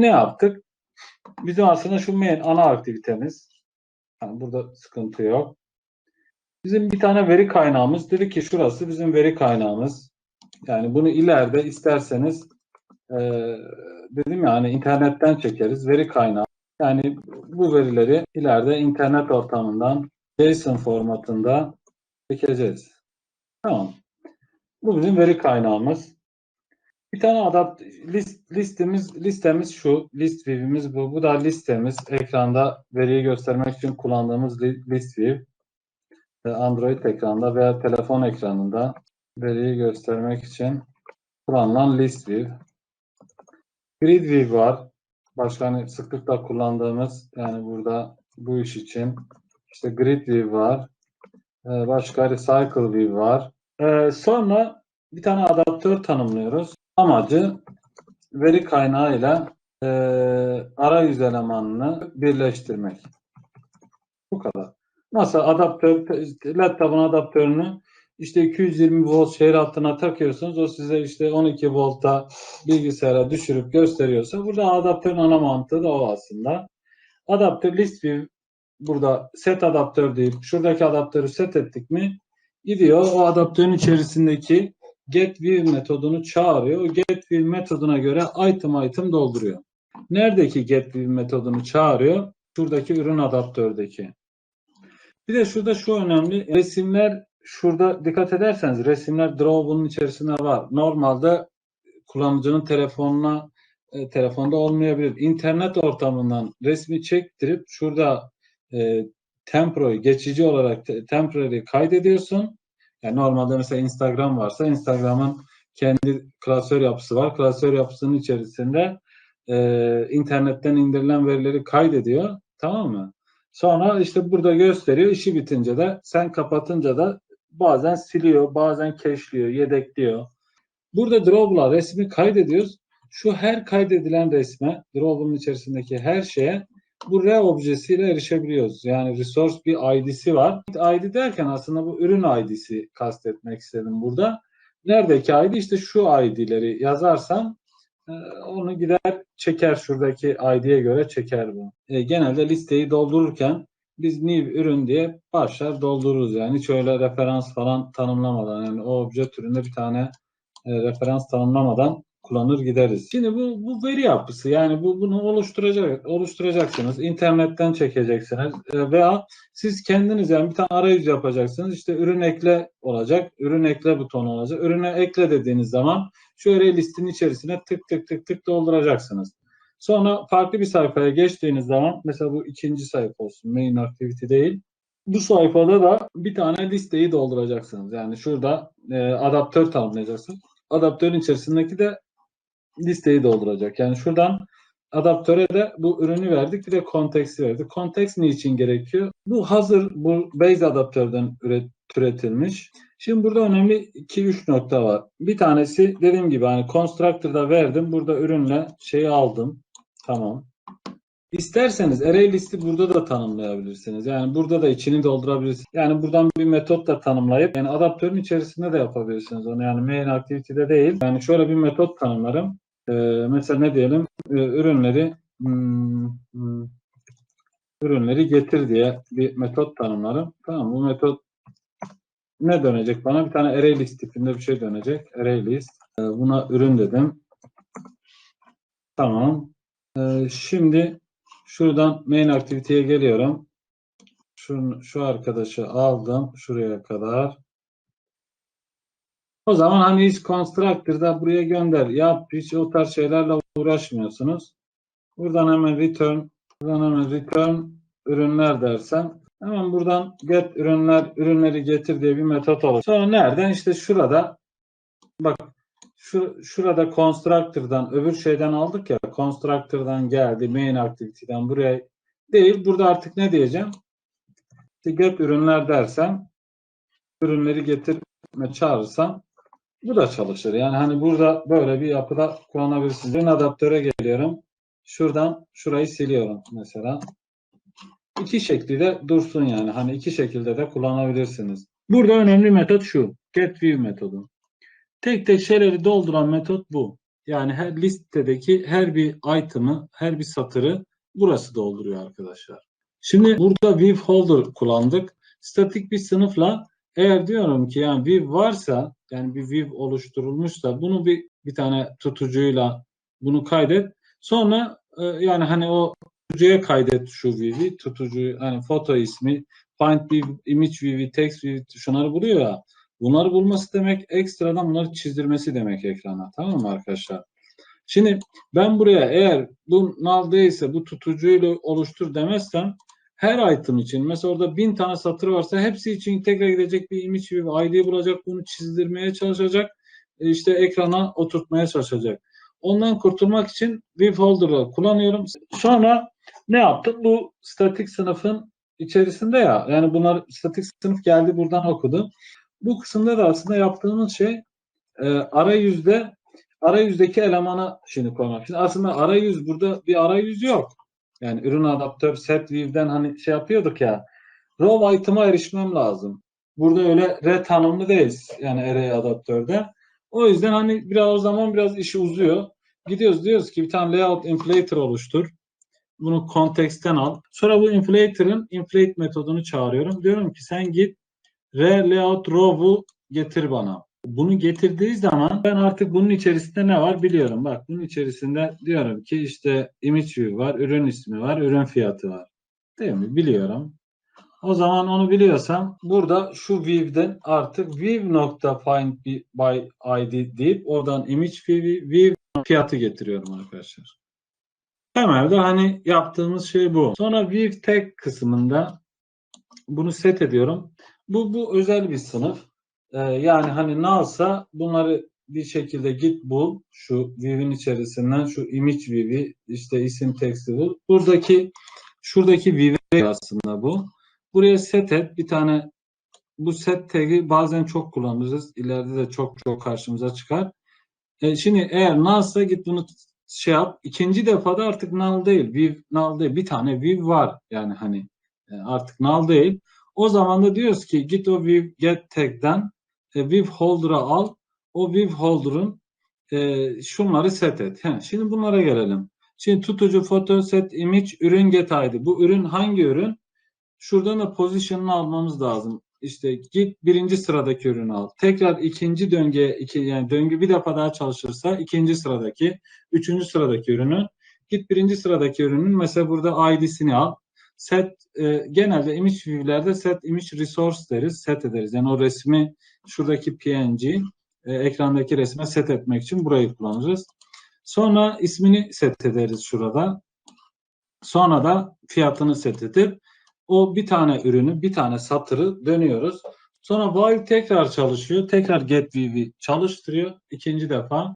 Ne yaptık? Bizim aslında şu main ana aktivitemiz. Yani burada sıkıntı yok. Bizim bir tane veri kaynağımız. Dedi ki şurası bizim veri kaynağımız. Yani bunu ileride isterseniz e, dedim ya hani internetten çekeriz. Veri kaynağı. Yani bu verileri ileride internet ortamından JSON formatında çekeceğiz. Tamam. Bu bizim veri kaynağımız. Bir tane adapt list, listemiz listemiz şu. List view'imiz bu. Bu da listemiz. Ekranda veriyi göstermek için kullandığımız li- list view. Android ekranda veya telefon ekranında veriyi göstermek için kullanılan list view. Grid view var. Başka hani sıklıkla kullandığımız yani burada bu iş için işte grid view var. Ee, Başka recycle view var. Ee, Sonra bir tane adaptör tanımlıyoruz. Amacı veri kaynağıyla e, arayüz elemanını birleştirmek. Bu kadar. Nasıl adaptör, laptopun adaptörünü işte 220 volt şehir hattına takıyorsunuz. O size işte 12 volta bilgisayara düşürüp gösteriyorsa burada adaptörün ana mantığı da o aslında. Adaptör list view burada set adaptör deyip şuradaki adaptörü set ettik mi gidiyor o adaptörün içerisindeki get view metodunu çağırıyor. O get view metoduna göre item item dolduruyor. Neredeki get view metodunu çağırıyor? Şuradaki ürün adaptördeki. Bir de şurada şu önemli. Resimler şurada dikkat ederseniz resimler draw bunun içerisinde var. Normalde kullanıcının telefonuna e, telefonda olmayabilir. İnternet ortamından resmi çektirip şurada e, temporary geçici olarak te- temporary kaydediyorsun. Yani normalde mesela Instagram varsa Instagram'ın kendi klasör yapısı var. Klasör yapısının içerisinde e, internetten indirilen verileri kaydediyor. Tamam mı? Sonra işte burada gösteriyor. İşi bitince de sen kapatınca da bazen siliyor, bazen cache'liyor, yedekliyor. Burada draw'la resmi kaydediyoruz. Şu her kaydedilen resme, draw'un içerisindeki her şeye bu re objesiyle erişebiliyoruz. Yani resource bir ID'si var. ID derken aslında bu ürün ID'si kastetmek istedim burada. Neredeki ID? İşte şu ID'leri yazarsam e, onu gider çeker şuradaki ID'ye göre çeker bu. E, genelde listeyi doldururken biz new ürün diye başlar doldururuz yani hiç öyle referans falan tanımlamadan yani o obje türünde bir tane e, referans tanımlamadan kullanır gideriz. Şimdi bu, bu veri yapısı yani bu bunu oluşturacak oluşturacaksınız. internetten çekeceksiniz E, veya siz kendiniz yani bir tane arayüz yapacaksınız. İşte ürün ekle olacak. Ürün ekle butonu olacak. Ürüne ekle dediğiniz zaman array listin içerisine tık tık tık tık dolduracaksınız. Sonra farklı bir sayfaya geçtiğiniz zaman mesela bu ikinci sayfa olsun. Main activity değil. Bu sayfada da bir tane listeyi dolduracaksınız. Yani şurada e, adaptör tanımlayacaksınız. Adaptörün içerisindeki de listeyi dolduracak. Yani şuradan adaptöre de bu ürünü verdik. Bir de konteksti verdik. Konteks ne için gerekiyor? Bu hazır bu base adaptörden üret, türetilmiş. Şimdi burada önemli 2-3 nokta var. Bir tanesi dediğim gibi hani constructor'da verdim. Burada ürünle şeyi aldım. Tamam. İsterseniz array listi burada da tanımlayabilirsiniz. Yani burada da içini doldurabilirsiniz. Yani buradan bir metot da tanımlayıp yani adaptörün içerisinde de yapabilirsiniz onu. Yani main activity'de değil. Yani şöyle bir metot tanımlarım. Ee, mesela ne diyelim? Ee, ürünleri hmm, hmm, ürünleri getir diye bir metot tanımlarım. Tamam bu metot ne dönecek bana? Bir tane array list tipinde bir şey dönecek. Array list. Ee, buna ürün dedim. Tamam. Ee, şimdi şuradan main activity'ye geliyorum. Şu, şu arkadaşı aldım şuraya kadar. O zaman hani hiç constructor'da buraya gönder yap hiç o tarz şeylerle uğraşmıyorsunuz. Buradan hemen return buradan hemen return ürünler dersem hemen buradan get ürünler ürünleri getir diye bir metot olur. Sonra nereden işte şurada bak şu, şurada constructor'dan öbür şeyden aldık ya constructor'dan geldi main activity'den buraya değil burada artık ne diyeceğim? Get ürünler dersem ürünleri getirme çağırırsam bu da çalışır. Yani hani burada böyle bir yapıda kullanabilirsiniz. Ürün adaptöre geliyorum. Şuradan şurayı siliyorum mesela. İki şekli de dursun yani. Hani iki şekilde de kullanabilirsiniz. Burada önemli metot şu. Get view metodu. Tek tek şeyleri dolduran metot bu. Yani her listedeki her bir item'ı, her bir satırı burası dolduruyor arkadaşlar. Şimdi burada Viv Holder kullandık. Statik bir sınıfla eğer diyorum ki yani Viv varsa yani bir Viv oluşturulmuşsa bunu bir bir tane tutucuyla bunu kaydet. Sonra e, yani hani o tutucuya kaydet şu Viv'i. Tutucu hani foto ismi, find Viv, image Viv'i, text Viv şunları buluyor ya. Bunları bulması demek ekstradan bunları çizdirmesi demek ekrana. Tamam mı arkadaşlar? Şimdi ben buraya eğer bu null değilse bu tutucuyla oluştur demezsem her item için mesela orada bin tane satır varsa hepsi için tekrar gidecek bir image view ID bulacak bunu çizdirmeye çalışacak e, işte ekrana oturtmaya çalışacak. Ondan kurtulmak için view holder'ı kullanıyorum. Sonra ne yaptık? Bu statik sınıfın içerisinde ya yani bunlar statik sınıf geldi buradan okudu. Bu kısımda da aslında yaptığımız şey e, arayüzde arayüzdeki elemanı şimdi koymak. Şimdi aslında arayüz burada bir arayüz yok. Yani ürün adaptör set view'den hani şey yapıyorduk ya. Raw item'a erişmem lazım. Burada öyle re tanımlı değil yani array adaptörde. O yüzden hani biraz o zaman biraz işi uzuyor. Gidiyoruz diyoruz ki bir tane layout inflator oluştur. Bunu konteksten al. Sonra bu inflator'ın inflate metodunu çağırıyorum. Diyorum ki sen git re layout row'u getir bana. Bunu getirdiği zaman ben artık bunun içerisinde ne var biliyorum. Bak bunun içerisinde diyorum ki işte image view var, ürün ismi var, ürün fiyatı var. Değil mi? Biliyorum. O zaman onu biliyorsam burada şu view'den artık view.find by id deyip oradan image view, view fiyatı getiriyorum arkadaşlar. Temelde hani yaptığımız şey bu. Sonra view tag kısmında bunu set ediyorum. Bu bu özel bir sınıf. Ee, yani hani nalsa bunları bir şekilde git bul şu view'in içerisinden şu image view'i işte isim teksti bul. Buradaki şuradaki view aslında bu. Buraya set et bir tane bu set tag'i bazen çok kullanırız. İleride de çok çok karşımıza çıkar. E, şimdi eğer nalsa git bunu şey yap. İkinci defada artık null değil. Viv null değil. Bir tane viv var. Yani hani e, artık null değil. O zaman da diyoruz ki git o viv get tag'den e, viv holder'a al. O viv holder'ın e, şunları set et. He, şimdi bunlara gelelim. Şimdi tutucu foto set image ürün get ID. Bu ürün hangi ürün? Şuradan da position'ını almamız lazım. İşte git birinci sıradaki ürünü al. Tekrar ikinci döngüye iki, yani döngü bir defa daha çalışırsa ikinci sıradaki, üçüncü sıradaki ürünü git birinci sıradaki ürünün mesela burada ID'sini al. Set e, genelde image view'lerde set image resource deriz. Set ederiz. Yani o resmi şuradaki PNG e, ekrandaki resme set etmek için burayı kullanırız. Sonra ismini set ederiz şurada. Sonra da fiyatını set edip o bir tane ürünü, bir tane satırı dönüyoruz. Sonra while tekrar çalışıyor. Tekrar get view'i çalıştırıyor. ikinci defa.